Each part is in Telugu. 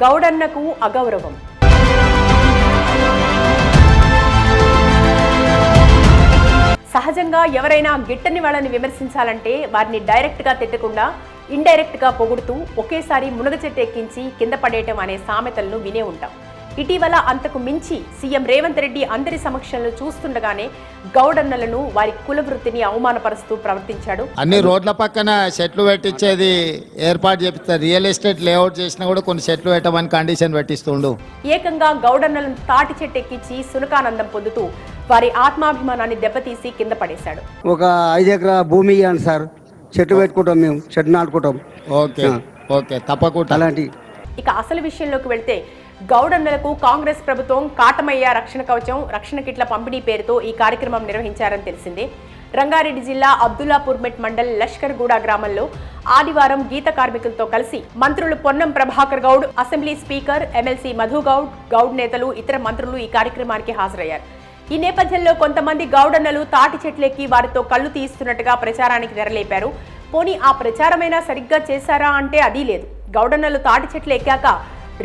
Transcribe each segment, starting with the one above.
గౌడన్నకు అగౌరవం. సహజంగా ఎవరైనా గిట్టని వాళ్ళని విమర్శించాలంటే వారిని డైరెక్ట్గా తిట్టకుండా ఇండైరెక్ట్గా పొగుడుతూ ఒకేసారి మునగ చెట్టు ఎక్కించి కింద పడేయటం అనే సామెతలను వినే ఉంటాం. ఇటీవల అంతకు మించి సీఎం రేవంత్ రెడ్డి అందరి సమక్షంలో చూస్తుండగానే గౌడన్నలను వారి కుల వృత్తిని అవమానపరుస్తూ ప్రవర్తించాడు. అన్ని రోడ్ల పక్కన చెట్లు పెట్టించేది ఏర్పాటు చేపిస్తారు రియల్ ఎస్టేట్ లేఅవుట్ చేసినా కూడా కొన్ని చెట్లు పెట్టమని కండిషన్ పెట్టిస్తుండు. ఏకంగా గౌడన్నలను తాటి చెట్టు ఎక్కించి సునకానందం పొందుతూ వారి ఆత్మాభిమానాన్ని దెబ్బతీసి కింద పడేశాడు. ఒక ఐదు ఎకరా భూమి ఇవ్వండి సార్. చెట్టు పెట్టుకుంటాం మేము చెట్టు నాటుకుంటాం. ఓకే ఓకే తప్పకుండా. అలాంటి ఇక అసలు విషయంలోకి వెళ్తే గౌడన్నలకు కాంగ్రెస్ ప్రభుత్వం కాటమయ్య రక్షణ కవచం రక్షణ కిట్ల పంపిణీ పేరుతో ఈ కార్యక్రమం నిర్వహించారని తెలిసింది. రంగారెడ్డి జిల్లా అబ్దుల్లాపూర్మెట్ మండల్ లష్కర్గూడ గ్రామంలో ఆదివారం గీత కార్మికులతో కలిసి మంత్రులు Ponnam Prabhakar Goud assembly speaker MLC Madhu Goud Goud నేతలు ఇతర మంత్రులు ఈ కార్యక్రమానికి హాజరయ్యారు. ఈ నేపథ్యంలో కొంతమంది గౌడన్నలు తాటి చెట్లెక్కి వారితో కళ్ళు తీస్తున్నట్టుగా ప్రచారానికి తెరలేపారు. పోనీ ఆ ప్రచారమైనా సరిగ్గా చేశారా అంటే అదీ లేదు. గౌడన్నలు తాటి చెట్లు ఎక్కాక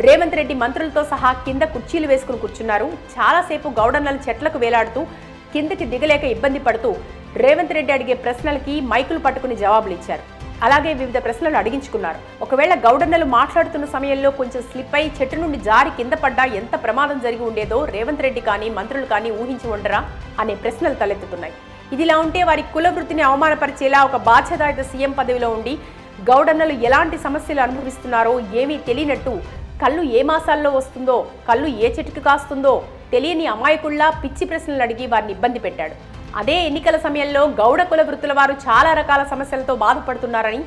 రేవంత్ రెడ్డి మంత్రులతో సహా కింద కుర్చీలు వేసుకుని కూర్చున్నారు. చాలాసేపు గౌడన్నలు చెట్లకు వేలాడుతూ కిందకి దిగలేక ఇబ్బంది పడుతూ రేవంత్ రెడ్డి అడిగే ప్రశ్నలకి మైకులు పట్టుకుని జవాబులు ఇచ్చారు. అలాగే వివిధ ప్రశ్నలు అడిగించుకున్నారు. ఒకవేళ గౌడన్నలు మాట్లాడుతున్న సమయంలో కొంచెం స్లిప్ అయి చెట్టు నుండి జారి కింద పడ్డా ఎంత ప్రమాదం జరిగి ఉండేదో రేవంత్ రెడ్డి కానీ మంత్రులు కానీ ఊహించి ఉండరా అనే ప్రశ్నలు తలెత్తుతున్నాయి. ఇదిలా ఉంటే వారి కుల వృత్తిని అవమానపరిచేలా ఒక బాధ్యతాయుత సీఎం పదవిలో ఉండి గౌడన్నలు ఎలాంటి సమస్యలు అనుభవిస్తున్నారో ఏమీ తెలియనట్టు కళ్ళు ఏ మాసాల్లో వస్తుందో కళ్ళు ఏ చెట్టుకు కాస్తుందో తెలియని అమాయకుల్లా పిచ్చి ప్రశ్నలు అడిగి వారిని ఇబ్బంది పెట్టాడు. అదే ఎన్నికల సమయంలో గౌడ కుల వృత్తుల వారు చాలా రకాల సమస్యలతో బాధపడుతున్నారని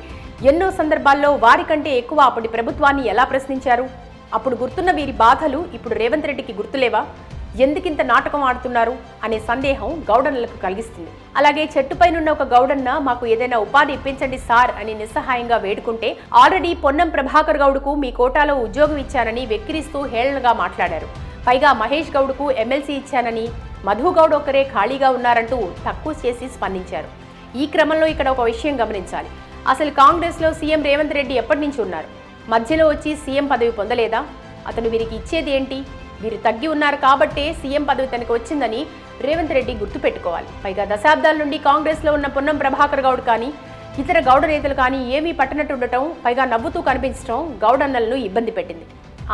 ఎన్నో సందర్భాల్లో వారికంటే ఎక్కువ అప్పటి ప్రభుత్వాన్ని ఎలా ప్రశ్నించారు? అప్పుడు గుర్తున్న వీరి బాధలు ఇప్పుడు రేవంత్ రెడ్డికి గుర్తులేవా? ఎందుకింత నాటకం ఆడుతున్నారు అనే సందేహం గౌడన్నలకు కలిగిస్తుంది. అలాగే చెట్టుపైనున్న ఒక గౌడన్న మాకు ఏదైనా ఉపాధి ఇప్పించండి సార్ అని నిస్సహాయంగా వేడుకుంటే ఆల్రెడీ పొన్నం ప్రభాకర్ గౌడ్కు మీ కోటాలో ఉద్యోగం ఇచ్చానని వెక్కిరిస్తూ హేళనగా మాట్లాడారు. పైగా మహేష్ గౌడ్కు ఎమ్మెల్సీ ఇచ్చానని మధు గౌడ్ ఒకరే ఖాళీగా ఉన్నారంటూ తక్కువ చేసి స్పందించారు. ఈ క్రమంలో ఇక్కడ ఒక విషయం గమనించాలి. అసలు కాంగ్రెస్లో సీఎం రేవంత్ రెడ్డి ఎప్పటి నుంచి ఉన్నారు? మధ్యలో వచ్చి సీఎం పదవి పొందలేదా? అతను వీరికి ఇచ్చేది ఏంటి? వీరు తగ్గి ఉన్నారు కాబట్టే సీఎం పదవి తనకు వచ్చిందని రేవంత్ రెడ్డి గుర్తుపెట్టుకోవాలి. పైగా దశాబ్దాల నుండి కాంగ్రెస్లో ఉన్న పొన్నం ప్రభాకర్ గౌడ్ కానీ ఇతర గౌడ నేతలు కానీ ఏమీ పట్టనట్టు ఉండటం పైగా నవ్వుతూ కనిపించడం గౌడన్నలను ఇబ్బంది పెట్టింది.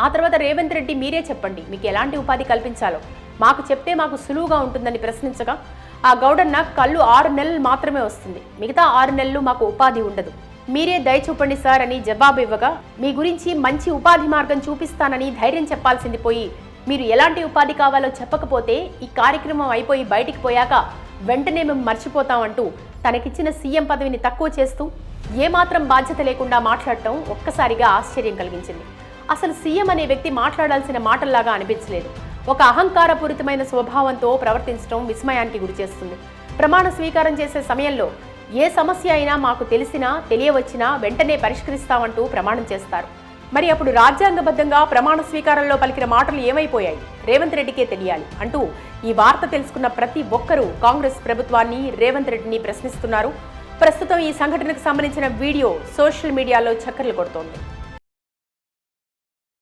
ఆ తర్వాత రేవంత్ రెడ్డి మీరే చెప్పండి మీకు ఎలాంటి ఉపాధి కల్పించాలో? మాకు చెప్తే మాకు సులువుగా ఉంటుందని ప్రశ్నించగా ఆ గౌడన్న కళ్ళు ఆరు నెలలు మాత్రమే వస్తుంది. మిగతా ఆరు నెలలు మాకు ఉపాధి ఉండదు. మీరే దయ చూపండి సార్ అని జవాబు ఇవ్వగా మీ గురించి మంచి ఉపాధి మార్గం చూపిస్తానని ధైర్యం చెప్పాల్సింది పోయి మీరు ఎలాంటి ఉపాధి కావాలో చెప్పకపోతే ఈ కార్యక్రమం అయిపోయి బయటికి పోయాక వెంటనే మేము మర్చిపోతామంటూ తనకిచ్చిన సీఎం పదవిని తక్కువ చేస్తూ ఏమాత్రం బాధ్యత లేకుండా మాట్లాడటం ఒక్కసారిగా ఆశ్చర్యం కలిగించింది. అసలు సీఎం అనే వ్యక్తి మాట్లాడాల్సిన మాటల్లాగా అనిపించలేదు. ఒక అహంకారపూరితమైన స్వభావంతో ప్రవర్తించడం విస్మయానికి గురిచేస్తుంది ప్రమాణ స్వీకారం చేసే సమయంలో ఏ సమస్య అయినా మాకు తెలిసినా తెలియవచ్చినా వెంటనే పరిష్కరిస్తామంటూ ప్రమాణం చేస్తారు. మరి అప్పుడు రాజ్యాంగబద్ధంగా ప్రమాణ స్వీకారంలో పలికిన మాటలు ఏమైపోయాయి? రేవంత్ రెడ్డికే తెలియాలి అంటూ ఈ వార్త తెలుసుకున్న ప్రతి ఒక్కరూ కాంగ్రెస్ ప్రభుత్వాన్ని రేవంత్ రెడ్డిని ప్రశ్నిస్తున్నారు. ప్రస్తుతం ఈ సంఘటనకు సంబంధించిన వీడియో సోషల్ మీడియాలో చక్కర్లు కొడుతోంది.